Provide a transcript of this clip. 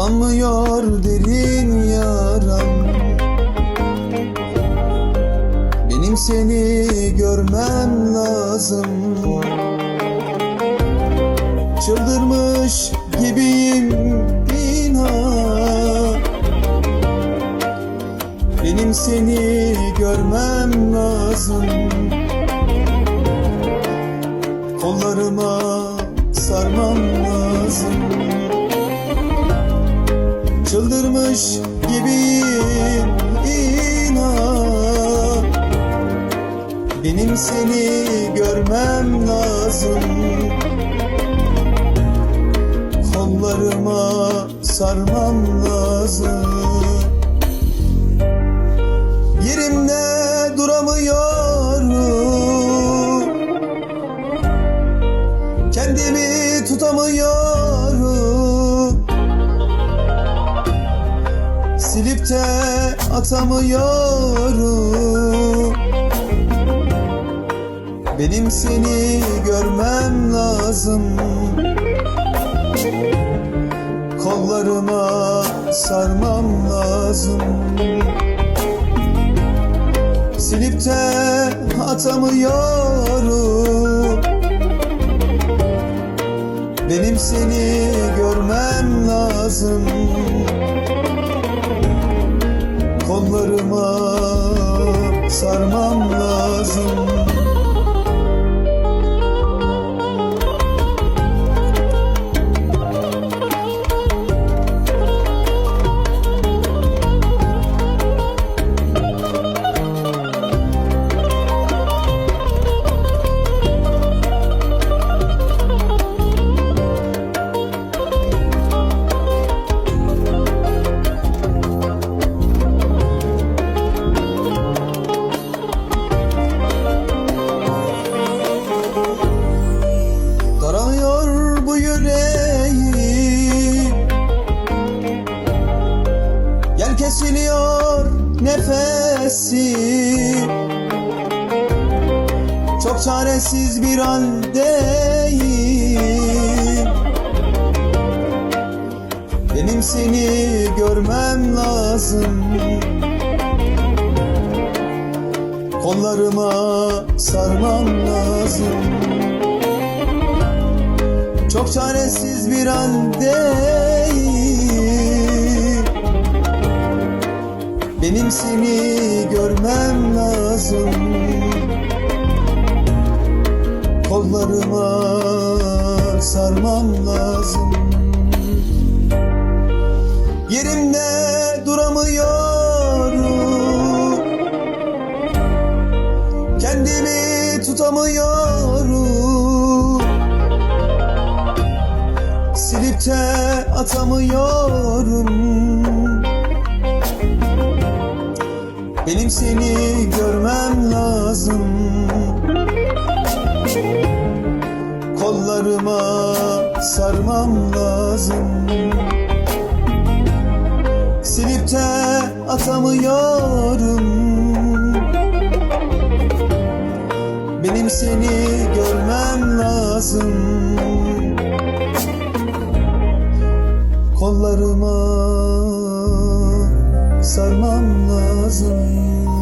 Kanmıyor derin yaram. Benim seni görmem lazım. Çıldırmış gibiyim inan Benim seni görmem lazım. Kollarıma sarmam lazım Çıldırmış gibiyim inan. Benim seni görmem lazım. Kollarıma sarmam lazım. Yerimde duramıyorum. Kendimi tutamıyorum Silip de atamıyorum. Benim seni görmem lazım. Kollarıma sarmam lazım. Silip de atamıyorum. Benim seni görmem lazım sarmam lazım Çok çaresiz bir haldeyim. Benim seni görmem lazım. Kollarıma sarmam lazım. Çok çaresiz bir haldeyim Benim seni görmem lazım. Kollarıma sarmam lazım. Yerimde duramıyorum. Kendimi tutamıyorum. Silip de atamıyorum Benim seni görmem lazım. Kollarıma sarmam lazım. Silip de atamıyorum. Benim seni görmem lazım. Kollarıma sarmam lazım.